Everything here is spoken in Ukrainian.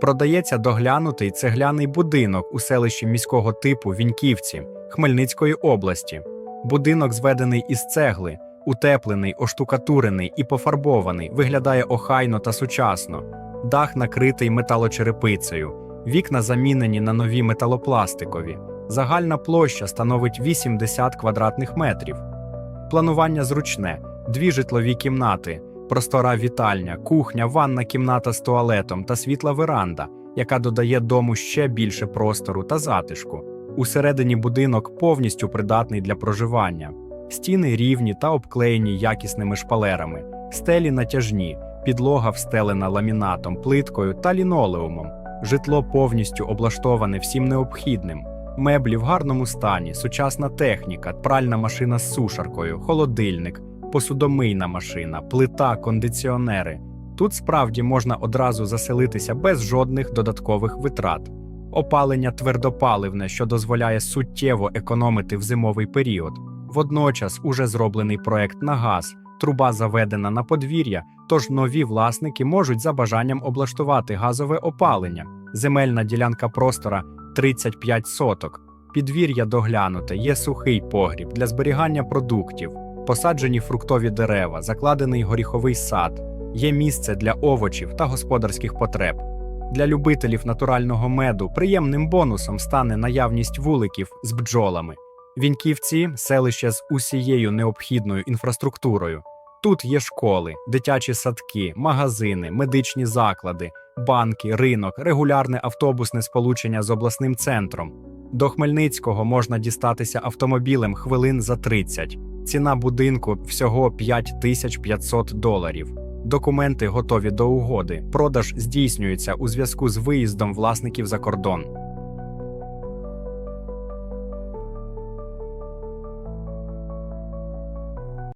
Продається доглянутий цегляний будинок у селищі міського типу Віньківці Хмельницької області. Будинок зведений із цегли, утеплений, оштукатурений і пофарбований, виглядає охайно та сучасно. Дах накритий металочерепицею, вікна замінені на нові металопластикові. Загальна площа становить 80 квадратних метрів. Планування зручне: дві житлові кімнати, простора вітальня, кухня, ванна кімната з туалетом та світла веранда, яка додає дому ще більше простору та затишку. Усередині будинок повністю придатний для проживання. Стіни рівні та обклеєні якісними шпалерами, стелі натяжні, підлога встелена ламінатом, плиткою та лінолеумом. Житло повністю облаштоване всім необхідним. Меблі в гарному стані, сучасна техніка, пральна машина з сушаркою, холодильник, посудомийна машина, плита, кондиціонери. Тут справді можна одразу заселитися без жодних додаткових витрат. Опалення твердопаливне, що дозволяє суттєво економити в зимовий період. Водночас уже зроблений проект на газ, труба заведена на подвір'я, тож нові власники можуть за бажанням облаштувати газове опалення. Земельна ділянка простора 35 соток. Підвір'я доглянуте, є сухий погріб для зберігання продуктів, посаджені фруктові дерева, закладений горіховий сад, є місце для овочів та господарських потреб. Для любителів натурального меду приємним бонусом стане наявність вуликів з бджолами. Віньківці селище з усією необхідною інфраструктурою. Тут є школи, дитячі садки, магазини, медичні заклади, банки, ринок, регулярне автобусне сполучення з обласним центром. До Хмельницького можна дістатися автомобілем хвилин за 30. Ціна будинку всього 5500 доларів. Документи готові до угоди. Продаж здійснюється у зв'язку з виїздом власників за кордон.